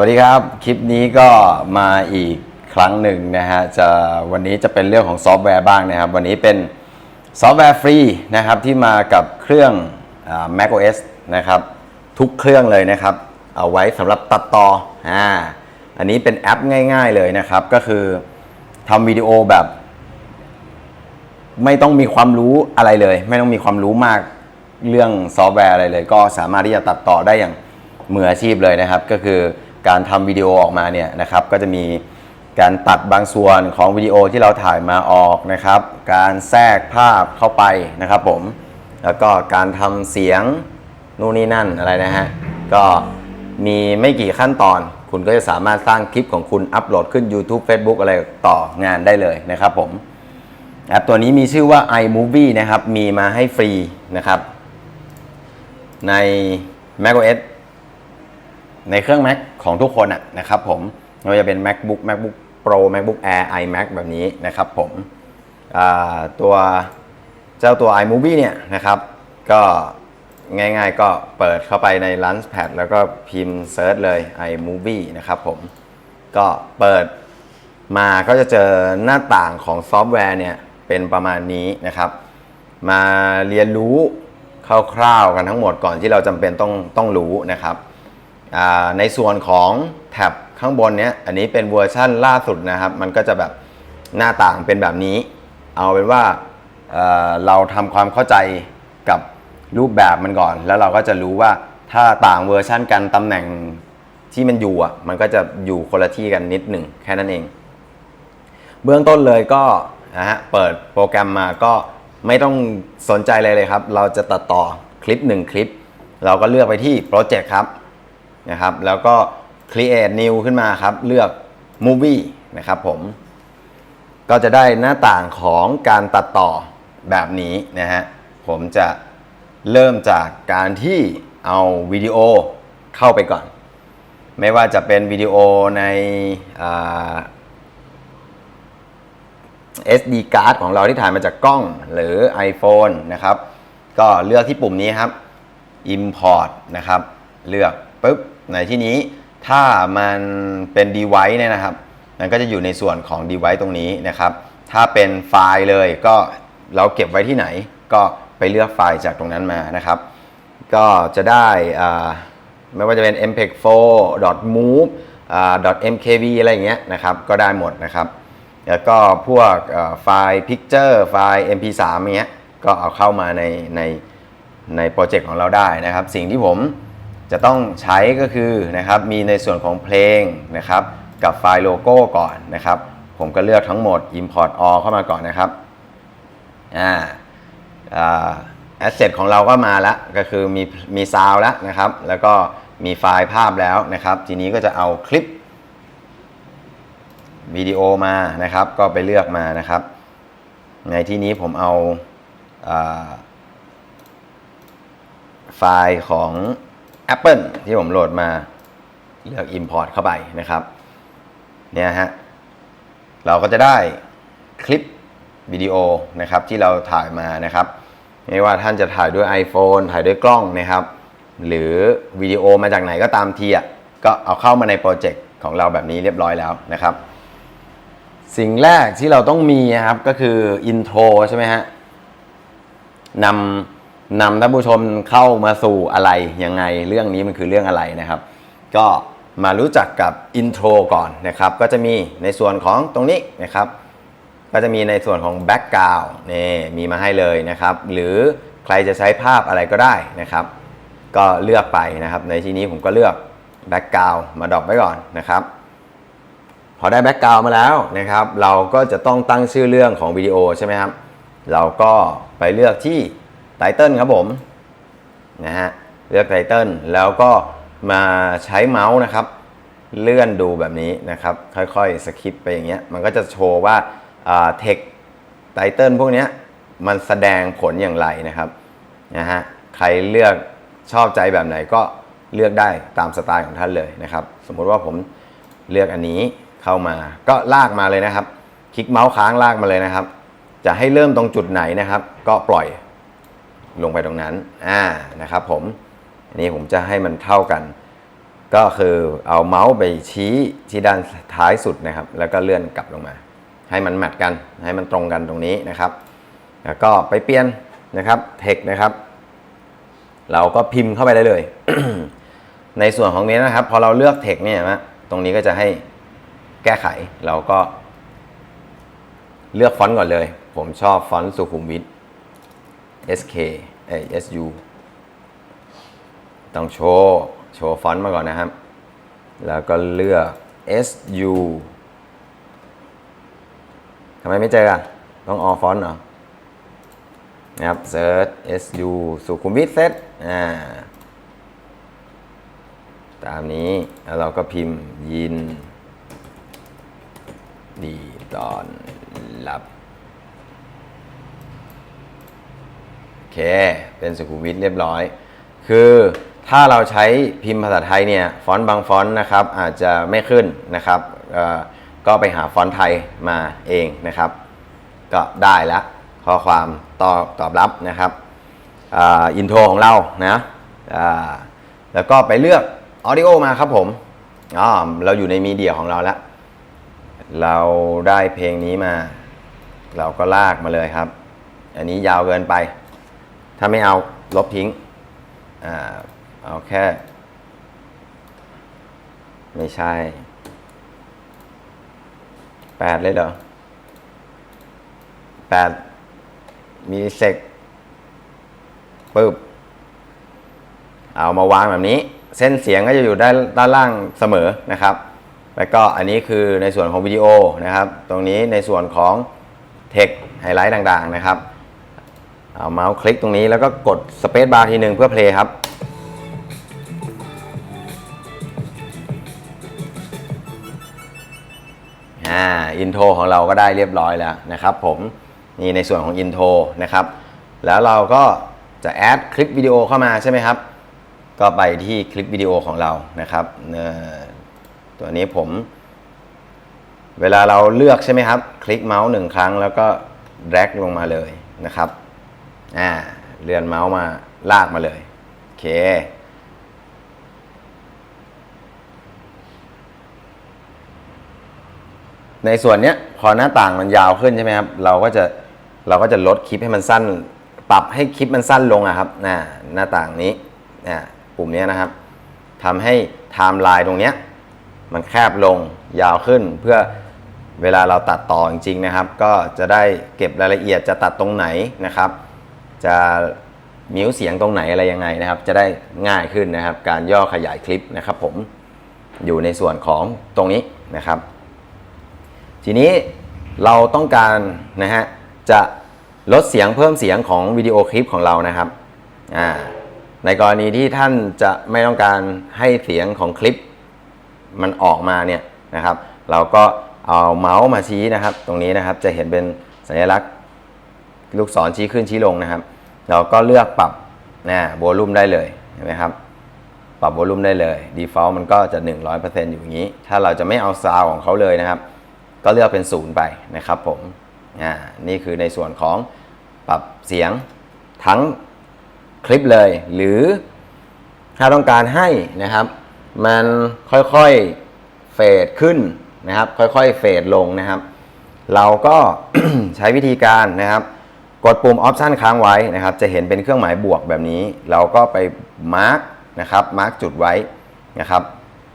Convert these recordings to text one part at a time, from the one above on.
วัสดีครับ คลิปนี้ก็มาอีกครั้งหนึ่งนะฮะจะวันนี้จะเป็นเรื่องของซอฟต์แวร์บ้างนะครับ วันนี้เป็นซอฟต์แวร์ฟรีนะครับที่มากับเครื่อง macOS นะครับทุกเครื่องเลยนะครับ เอาไว้สำหรับตัดต่ออ่าอันนี้เป็นแอปง่ายๆเลยนะครับ ก็คือทำวิดีโอแบบ ไม่ต้องมีความรู้อะไรเลย ไม่ต้องมีความรู้มากเรื่องซอฟต์แวร์อะไรเลย ก็สามารถที่จะตัดต่อได้อย่างมืออาชีพเลยนะครับ ก็คือ การทำวิดีโอออกมาเนี่ยนะครับก็จะมีการตัดบางส่วนของวิดีโอที่เราถ่ายมาออกนะครับ การแทรกภาพเข้าไปนะครับผม แล้วก็การทำเสียงนู่นนี่นั่นอะไรนะฮะ ก็มีไม่กี่ขั้นตอน คุณก็จะสามารถสร้างคลิปของคุณอัปโหลดขึ้น YouTube Facebook อะไรต่องานได้เลยนะครับผม แอปตัวนี้มีชื่อว่า iMovie นะครับ มีมาให้ฟรีนะครับ ใน macOS ในเครื่อง Mac ของทุกคนอะนะครับผมไม่ว่าจะเป็น MacBook MacBook Pro MacBook Air iMac แบบนี้นะครับผมตัวเจ้าตัว iMovie เนี่ยนะครับก็ง่ายๆก็เปิดเข้าไปใน Launchpad แล้วก็พิมพ์เซิร์ชเลย iMovie นะครับผมก็เปิดมาก็จะเจอหน้าต่างของซอฟต์แวร์เนี่ยเป็นประมาณนี้นะครับ มาเรียนรู้คร่าวๆกันทั้งหมดก่อนที่เราจำเป็นต้องต้องรู้นะครับ ในส่วนของแท็บข้างบนเนี้ยอันนี้เป็นเวอร์ชั่นล่าสุดนะครับ มันก็จะแบบหน้าต่างเป็นแบบนี้ เอาเป็นว่าเอ่อเราทำความเข้าใจกับรูปแบบมันก่อน แล้วเราก็จะรู้ว่าถ้าต่างเวอร์ชั่นกันตำแหน่งที่มันอยู่อะมันก็จะอยู่คนละที่กันนิดหนึ่งแค่นั้นเอง เบื้องต้นเลยก็นะฮะเปิดโปรแกรมมาก็ไม่ต้องสนใจเลยเลยครับ เราจะตัดต่อคลิป 1 คลิป เราก็เลือกไปที่โปรเจกต์ครับ นะครับ แล้วก็ create new ขึ้นมาครับ เลือก movie นะครับผม ก็จะได้หน้าต่างของการตัดต่อแบบนี้นะฮะ ผมจะเริ่มจากการที่เอาวิดีโอเข้าไปก่อน ไม่ว่าจะเป็นวิดีโอในอ่า SD card ของเราที่ถ่ายมาจากกล้องหรือ iPhone นะครับ ก็เลือกที่ปุ่มนี้ครับ Import นะครับ เลือกปุ๊บ ในที่นี้ถ้ามันเป็น device เนี่ยนะครับ มันก็จะอยู่ในส่วนของ device ตรงนี้นะครับ ถ้าเป็นไฟล์เลยก็เราเก็บไว้ที่ไหน ก็ไปเลือกไฟล์จากตรงนั้นมานะครับ ก็จะได้อ่าไม่ว่าจะเป็น mpeg4 move อ่า mkv อะไรอย่างเงี้ยนะครับ ก็ได้หมดนะครับ แล้วก็พวกไฟล์ Picture ไฟล์ MP3 อย่างเงี้ย ก็เอาเข้ามาในในในโปรเจกต์ของเราได้นะครับ สิ่งที่ผม จะต้องใช้ก็คือนะครับมีในส่วนของเพลงนะครับกับไฟล์โลโก้ก่อนนะครับ ผมก็เลือกทั้งหมด Import all เข้ามาก่อนนะครับอ่าแอสเซทของเราก็มาแล้วก็คือมีมีซาวแล้วนะครับ แล้วก็มีไฟล์ภาพแล้วนะครับ ทีนี้ก็จะเอาคลิปวิดีโอมานะครับ ก็ไปเลือกมานะครับ ในที่นี้ผมเอาอาไฟล์ของ Apple ที่ผมโหลดมาเลือก Import เข้าไปนะครับเนี่ยฮะเราก็จะได้คลิปวิดีโอนะครับที่เราถ่ายมานะครับไม่ว่าท่านจะถ่ายด้วย iPhone ถ่ายด้วยกล้องนะครับ หรือวิดีโอมาจากไหนก็ตามทีอะก็เอาเข้ามาในโปรเจกต์ของเราแบบนี้เรียบร้อยแล้วนะครับ สิ่งแรกที่เราต้องมีนะครับก็คืออินโทรใช่ไหมฮะนำ นำท่านผู้ชมเข้ามาสู่อะไรยังไงเรื่องนี้มันคือเรื่องอะไรนะครับ ก็มารู้จักกับอินโทรก่อนนะครับ ก็จะมีในส่วนของตรงนี้นะครับ ก็จะมีในส่วนของแบ็กกราวน์นี่มีมาให้เลยนะครับ หรือใครจะใช้ภาพอะไรก็ได้นะครับ ก็เลือกไปนะครับ ในที่นี้ผมก็เลือกแบ็กกราวน์มาดรอปไว้ก่อนนะครับ พอได้แบ็กกราวน์มาแล้วนะครับ เราก็จะต้องตั้งชื่อเรื่องของวิดีโอใช่ไหมครับ เราก็ไปเลือกที่ ไตเติลครับผมนะฮะเลือกไตเติลแล้วก็มาใช้เมาส์นะครับ เลื่อนดูแบบนี้นะครับ ค่อยๆสคิปไปอย่างเงี้ยมันก็จะโชว์ว่าเทคไตเติลพวกเนี้ยมันแสดงผลอย่างไรนะครับนะฮะใครเลือกชอบใจแบบไหนก็เลือกได้ตามสไตล์ของท่านเลยนะครับ สมมุติว่าผมเลือกอันนี้เข้ามาก็ลากมาเลยนะครับ คลิกเมาส์ค้างลากมาเลยนะครับ จะให้เริ่มตรงจุดไหนนะครับ ก็ปล่อย ลงไปตรงนั้นอ่านะครับผมอันนี้ผมจะให้มันเท่ากัน ก็คือเอาเมาส์ไปชี้ที่ด้านท้ายสุดนะครับ แล้วก็เลื่อนกลับลงมา ให้มันแมทกันให้มันตรงกันตรงนี้นะครับ แล้วก็ไปเปลี่ยนนะครับเทคนะครับ เราก็พิมพ์เข้าไปได้เลย ในส่วนของนี้นะครับ พอเราเลือกเทคเนี่ยนะตรงนี้ก็จะให้แก้ไขเราก็เลือกฟอนต์ก่อนเลย ผมชอบฟอนต์สุขุมวิท SK เอ้ย SU ต้องโชว์ โชว์ฟอนต์มาก่อนนะครับ แล้วก็เลือก SU ทำไมไม่เจออะต้องออฟอนต์เหรอ นะครับเซิร์ช SU สุขุมวิทเซตอ่าตามนี้ แล้วเราก็พิมพ์ยิน ดีตอนรับ โอ เค เป็นสุขุมวิทเรียบร้อย คือถ้าเราใช้พิมพ์ภาษาไทยเนี่ยฟอนต์บางฟอนต์นะครับอาจจะไม่ขึ้นนะครับก็ไปหาฟอนต์ไทยมาเองนะครับ ก็ได้แล้วข้อความตอบตอบรับนะครับอินโทรของเรานะแล้วก็ไปเลือกออดิโอมาครับผมอ๋อเราอยู่ในมีเดียของเราแล้วเราได้เพลงนี้มา เราก็ลากมาเลยครับ อันนี้ยาวเกินไป ถ้าไม่เอาลบทิ้งอ่าเอาแค่ ไม่ใช่แปดเลยเหรอแปดมีเซกปึ๊บเอามาวางแบบนี้ เส้นเสียงก็จะอยู่ด้านด้านล่างเสมอนะครับ แล้วก็อันนี้คือในส่วนของวิดีโอนะครับ ตรงนี้ในส่วนของเทคไฮไลท์ต่างๆนะครับ เอาเมาส์คลิกตรงนี้แล้วก็กดสเปซบาร์ทีหนึ่งเพื่อเพลย์ครับ อ่า อินโทรของเราก็ได้เรียบร้อยแล้วนะครับผมนี่ในส่วนของอินโทรนะครับ แล้วเราก็จะแอดคลิปวิดีโอเข้ามาใช่ไหมครับ ก็ไปที่คลิปวิดีโอของเรานะครับตัวนี้ผม เวลาเราเลือกใช่ไหมครับ คลิกเมาส์หนึ่งครั้งแล้วก็ drag ลงมาเลยนะครับ อ่าเลื่อนเมาส์มาลากมาเลยโอเค ในส่วนเนี้ยพอหน้าต่างมันยาวขึ้นใช่ไหมครับ เราก็จะเราก็จะลดคลิปให้มันสั้น ปรับให้คลิปมันสั้นลงอะครับหน้าหน้าต่างนี้นะปุ่มนี้นะครับทำให้ไทม์ไลน์ตรงเนี้ยมันแคบลงยาวขึ้นเพื่อเวลาเราตัดต่อจริงๆนะครับ ก็จะได้เก็บรายละเอียดจะตัดตรงไหนนะครับ จะมิวเสียงตรงไหนอะไรยังไงนะครับ จะได้ง่ายขึ้นนะครับ การย่อขยายคลิปนะครับผมอยู่ในส่วนของตรงนี้นะครับ ทีนี้เราต้องการนะฮะจะลดเสียงเพิ่มเสียงของวิดีโอคลิปของเรานะครับอ่าในกรณีที่ท่านจะไม่ต้องการให้เสียงของคลิปมันออกมาเนี่ยนะครับ เราก็เอาเมาส์มาชี้นะครับ ตรงนี้นะครับจะเห็นเป็นสัญลักษณ์ ลูกศรชี้ขึ้นชี้ลงนะครับ เราก็เลือกปรับนะโวลูมได้เลยเห็นไหมครับ ปรับโวลูมได้เลย default มันก็จะ 100%อยู่อย่างนี้ ถ้าเราจะไม่เอาซาวของเขาเลยนะครับ ก็เลือกเป็นศูนย์ไปนะครับผมอ่านี่คือในส่วนของปรับเสียงทั้งคลิปเลย หรือถ้าต้องการให้นะครับ มันค่อยๆเฟดขึ้นนะครับ ค่อยๆเฟดลงนะครับ เราก็ใช้วิธีการนะครับ กดปุ่มออปชันค้างไว้นะครับ จะเห็นเป็นเครื่องหมายบวกแบบนี้ เราก็ไปมาร์กนะครับ มาร์กจุดไว้นะครับ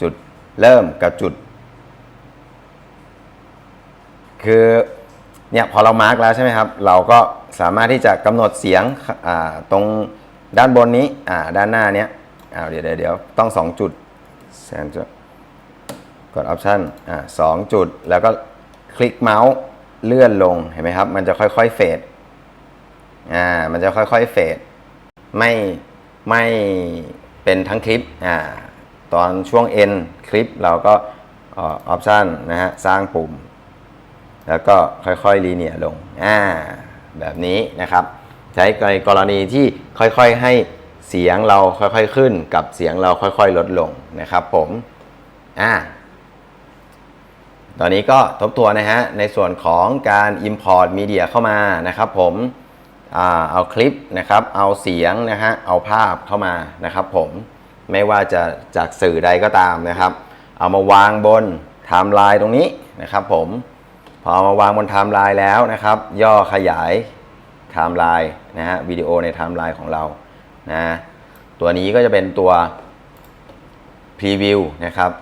จุดเริ่มกับจุด คือเนี่ยพอเรามาร์กแล้วใช่ไหมครับ เราก็สามารถที่จะกำหนดเสียงตรงด้านบนนี้ด้านหน้าเนี้ยเดี๋ยวเดี๋ยวต้อง 2 จุดแสนจุดกดออปชันสองจุด แล้วก็คลิกเมาส์เลื่อนลงเห็นไหมครับ มันจะค่อยๆเฟด อ่ามันจะค่อยๆเฟดไม่ไม่เป็นทั้งคลิปอ่าตอนช่วง end คลิปเราก็ออปชันนะฮะสร้างปุ่ม แล้วก็ค่อยๆลีเนียลงอ่าแบบนี้นะครับ ใช้ในกรณีที่ค่อยๆให้เสียงเราค่อยๆขึ้นกับเสียงเราค่อยๆลดลงนะครับผมอ่าตอนนี้ก็ทบทวนนะฮะในส่วนของการ Import Media เข้ามานะครับผม เอาคลิปนะครับ เอาเสียงนะฮะ เอาภาพเข้ามานะครับ ผมไม่ว่าจะจากสื่อใดก็ตามนะครับ เอามาวางบนไทม์ไลน์ตรงนี้นะครับ ผมพอเอามาวางบนไทม์ไลน์แล้วนะครับ ย่อขยายไทม์ไลน์นะฮะวิดีโอในไทม์ไลน์ของเรานะตัวนี้ก็จะเป็นตัวพรีวิวนะครับ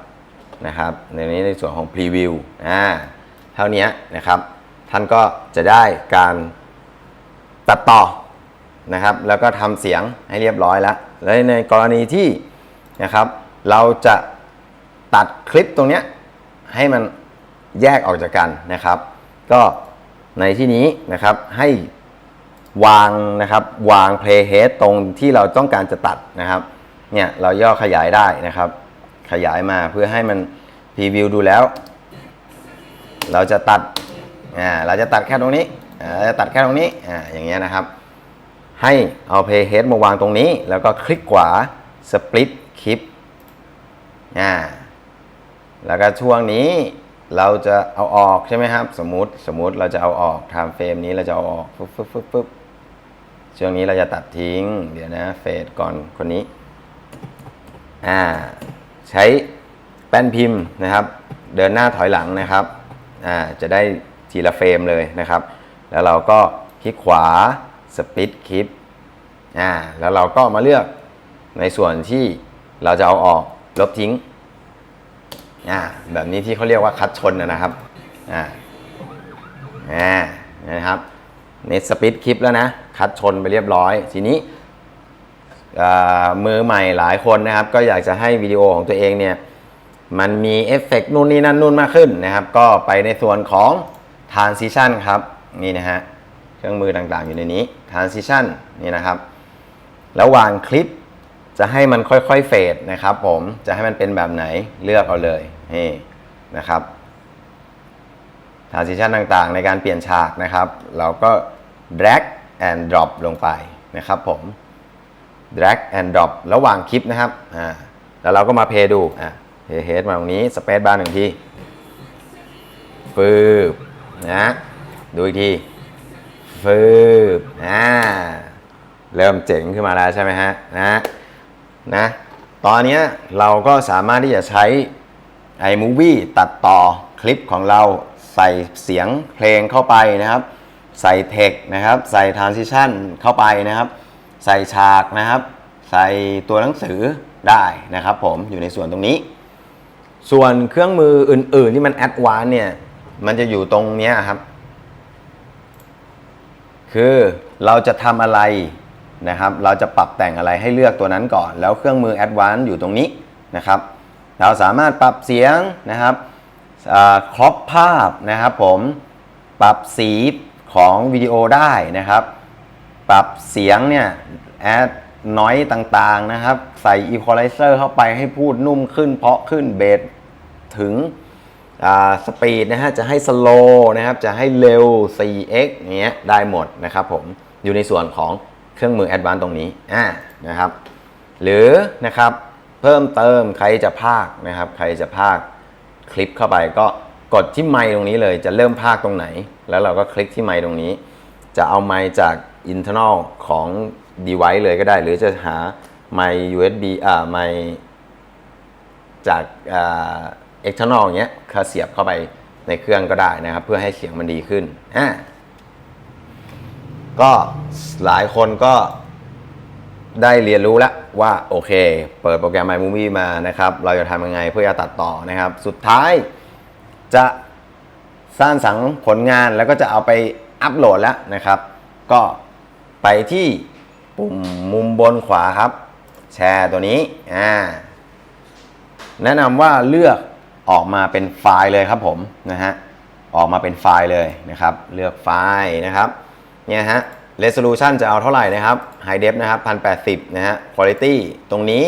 นะครับ ในนี้ในส่วนของพรีวิวอ่าเท่านี้นะครับ ท่านก็จะได้การ ตัดต่อนะครับ แล้วก็ทำเสียงให้เรียบร้อยแล้ว และในกรณีที่นะครับ เราจะตัดคลิปตรงเนี้ยให้มันแยกออกจากกันนะครับ ก็ในที่นี้นะครับให้วางนะครับวาง playhead ตรงที่เราต้องการจะตัดนะครับเนี่ยเราย่อขยายได้นะครับ ขยายมาเพื่อให้มันพรีวิวดูแล้ว เราจะตัดอ่าเราจะตัดแค่ตรงนี้ จะตัดแค่ตรงนี้อ่าอย่างเงี้ยนะครับ ให้เอา playhead มาวางตรงนี้ แล้วก็คลิกขวา split คลิปอ่าแล้วก็ช่วงนี้เราจะเอาออกใช่ไหมครับ สมมติสมมติเราจะเอาออกไทม์เฟรมนี้เราจะเอาออกฟึบฟึบฟึบฟึบช่วงนี้เราจะตัดทิ้ง เดี๋ยวนะเฟดก่อนคนนี้อ่าใช้แป้นพิมพ์นะครับ เดินหน้าถอยหลังนะครับอ่าจะได้ทีละเฟรมเลยนะครับ แล้วเราก็คลิกขวาสปิดคลิปอ่าแล้วเราก็มาเลือกในส่วนที่เราจะเอาออกลบทิ้งอ่าแบบนี้ที่เขาเรียกว่าคัดชนนะครับอ่าอ่านะครับเนสปิดคลิปแล้วนะ คัดชนไปเรียบร้อย ทีนี้มือใหม่หลายคนนะครับ ก็อยากจะให้วิดีโอของตัวเองเนี่ยมันมีเอฟเฟกต์นู่นนี่นั่นนู่นมากขึ้นนะครับ ก็ไปในส่วนของ transition ครับ นี่นะฮะเครื่องมือต่างๆอยู่ในนี้ transition นี่นะครับ แล้ววางคลิปจะให้มันค่อยๆเฟดนะครับผมจะให้มันเป็นแบบไหนเลือกเอาเลยนี่นะครับ transition ต่างๆ ในการเปลี่ยนฉากนะครับ เราก็ drag and drop ลงไปนะครับผม drag and drop ระหว่างคลิปนะครับอ่าแล้วเราก็มาเพย์ดูอ่าเพย์เฮดมาตรงนี้สเปซบาร์หนึ่งทีฟืบนะ ดูอีกทีฟืบอ่าเริ่มเจ๋งขึ้นมาแล้วใช่ไหมฮะนะนะตอนนี้เราก็สามารถที่จะใช้ iMovie ตัดต่อคลิปของเราใส่เสียงเพลงเข้าไปนะครับ ใส่เทคนะครับ ใส่ transition เข้าไปนะครับ ใส่ฉากนะครับ ใส่ตัวหนังสือได้นะครับ ผมอยู่ในส่วนตรงนี้ ส่วนเครื่องมืออื่น ๆ ที่มันแอดวานเนี่ยมันจะอยู่ตรงนี้ครับ คือเราจะทำอะไรนะครับ เราจะปรับแต่งอะไรให้เลือกตัวนั้นก่อน แล้วเครื่องมือแอดวานซ์อยู่ตรงนี้นะครับ เราสามารถปรับเสียงนะครับครอปภาพนะครับผมปรับสีของวิดีโอได้นะครับ ปรับเสียงเนี่ยแอดน้อยต่างๆนะครับ ใส่อีควอไลเซอร์เข้าไปให้พูดนุ่มขึ้นเพาะขึ้นเบสถึง สปีดนะฮะจะให้สโลนะครับจะให้เร็ว 4x อย่างเงี้ยได้หมดนะครับผมอยู่ในส่วนของเครื่องมือแอดวานตรงนี้อ่านะครับหรือนะครับเพิ่มเติมใครจะพากย์นะครับใครจะพากย์คลิปเข้าไปก็กดที่ไมค์ตรงนี้เลยจะเริ่มพากย์ตรงไหน แล้วเราก็คลิกที่ไมค์ตรงนี้ จะเอาไมค์จาก internal ของ device เลยก็ได้ หรือจะหาไมค์ USB อ่าไมค์จากอ่า external อย่างเงี้ยเขาเสียบเข้าไปในเครื่องก็ได้นะครับ เพื่อให้เสียงมันดีขึ้นอ่าก็หลายคนก็ได้เรียนรู้แล้วว่าโอเค เปิดโปรแกรม iMovie มานะครับ เราจะทำยังไงเพื่อจะตัดต่อนะครับ สุดท้ายจะสร้างสรรค์ผลงานแล้วก็จะเอาไปอัปโหลดแล้วนะครับ ก็ไปที่ปุ่มมุมบนขวาครับ แชร์ตัวนี้อ่าแนะนำว่าเลือก ออกมาเป็นไฟล์เลยครับผมนะฮะออกมาเป็นไฟล์เลยนะครับ เลือกไฟล์นะครับเนี่ยฮะ resolution จะเอาเท่าไหร่นะครับ high def นะครับ1080นะฮะ quality ตรงนี้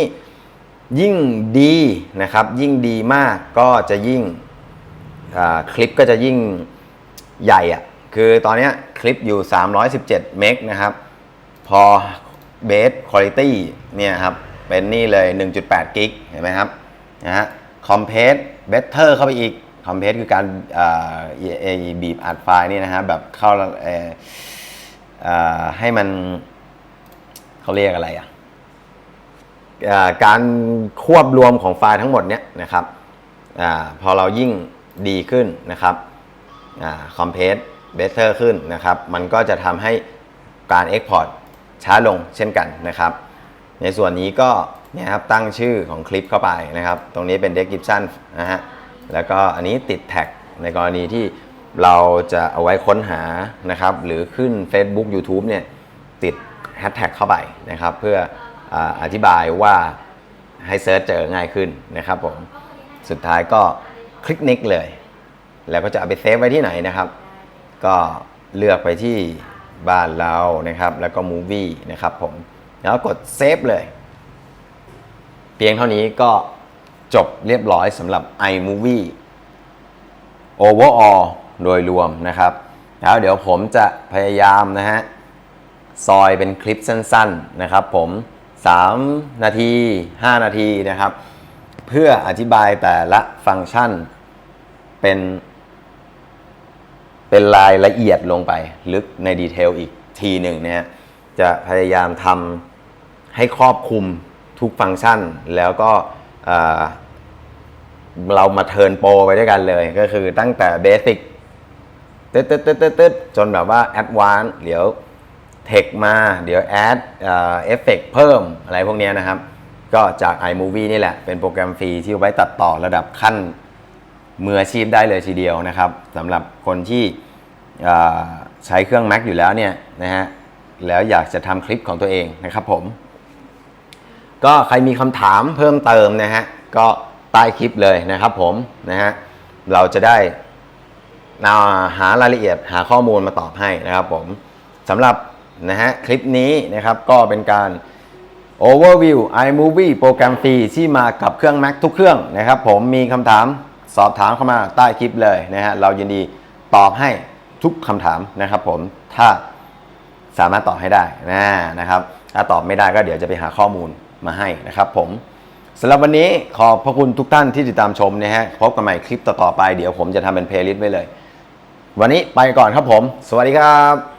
ยิ่งดีนะครับ ยิ่งดีมากก็จะยิ่งคลิปก็จะยิ่งใหญ่อะคือตอนนี้คลิปอยู่ 317 เมกนะครับ พอเบสคุณ i t y เนี่ยครับ เป็นนี่เลย 1.8 กิก เห็นไหมครับ นะฮะ คอมเพส เบเตอร์เข้าไปอีกคอมเพสคือการบีบอัดไฟล์นี่นะฮะแบบเข้าให้มันเขาเรียกอะไรอะการควบรวมของไฟล์ทั้งหมดเนี้ยนะครับอพอเรายิ่งดีขึ้นนะครับคอมเพรสเบสเตอร์ขึ้นนะครับ มันก็จะทำให้การ Export ช้าลงเช่นกันนะครับ ในส่วนนี้ก็เนี่ยครับตั้งชื่อของคลิปเข้าไปนะครับ ตรงนี้เป็น description นะฮะแล้วก็อันนี้ติดแท็กในกรณีที่เราจะเอาไว้ค้นหานะครับ หรือขึ้น Facebook YouTube เนี่ยติดแฮชแท็กเข้าไปนะครับ เพื่ออาอธิบายว่าให้เซิร์ชเจอง่ายขึ้นนะครับผมสุดท้ายก็คลิกนิกเลย แล้วก็จะเอาไปเซฟไว้ที่ไหนนะครับ ก็เลือกไปที่บ้านเรานะครับ แล้วก็ Movie นะครับผม แล้วกดเซฟเลย เพียงเท่านี้ก็จบเรียบร้อยสำหรับ iMovie overall โดยรวมนะครับ แล้วเดี๋ยวผมจะพยายามนะฮะ ซอยเป็นคลิปสั้นๆนะครับผม 3 นาที 5 นาทีนะครับ เพื่ออธิบายแต่ละฟังก์ชันเป็น เป็นรายละเอียดลงไป ลึกในดีเทลอีกทีหนึ่งนะฮะ จะพยายามทำ ให้ครอบคลุมทุกฟังก์ชัน แล้วก็เรามาเทิร์นโปรไปด้วยกันเลย ก็คือตั้งแต่เบสิกตึ๊ดตึ๊ดตึ๊ดตึ๊ดตึ๊ดจนแบบว่าแอดวานซ์เดี๋ยวเทคมา เดี๋ยวแอดเอฟเฟกเพิ่มอะไรพวกนี้นะครับ ก็จาก iMovie นี่แหละ เป็นโปรแกรมฟรีที่ไว้ตัดต่อระดับขั้นมืออาชีพได้เลยทีเดียวนะครับสำหรับคนที่ใช้เครื่อง Mac อยู่แล้วเนี่ยนะฮะแล้วอยากจะทำคลิปของตัวเองนะครับผม ก็ใครมีคำถามเพิ่มเติมนะฮะก็ใต้คลิปเลยนะครับผมนะฮะเราจะได้าหารายละเอียดหาข้อมูลมาตอบให้นะครับผมสำหรับนะฮะคลิปนี้นะครับก็เป็นการ Overview iMovie โปรแกรมฟรีที่มากับเครื่อง Mac ทุกเครื่องนะครับผมมีคำถามสอบถามเข้ามาใต้คลิปเลยนะฮะเรายินดีตอบให้ทุกคำถามนะครับผมถ้าสามารถตอบให้ได้นะนะครับ ถ้าตอบไม่ได้ก็เดี๋ยวจะไปหาข้อมูล มาให้นะครับผมสำหรับวันนี้ขอบพระคุณทุกท่านที่ติดตามชมนะฮะพบกันใหม่คลิปต่อๆไปเดี๋ยวผมจะทำเป็นเพลย์ลิสต์ไว้เลย วันนี้ไปก่อนครับผม สวัสดีครับ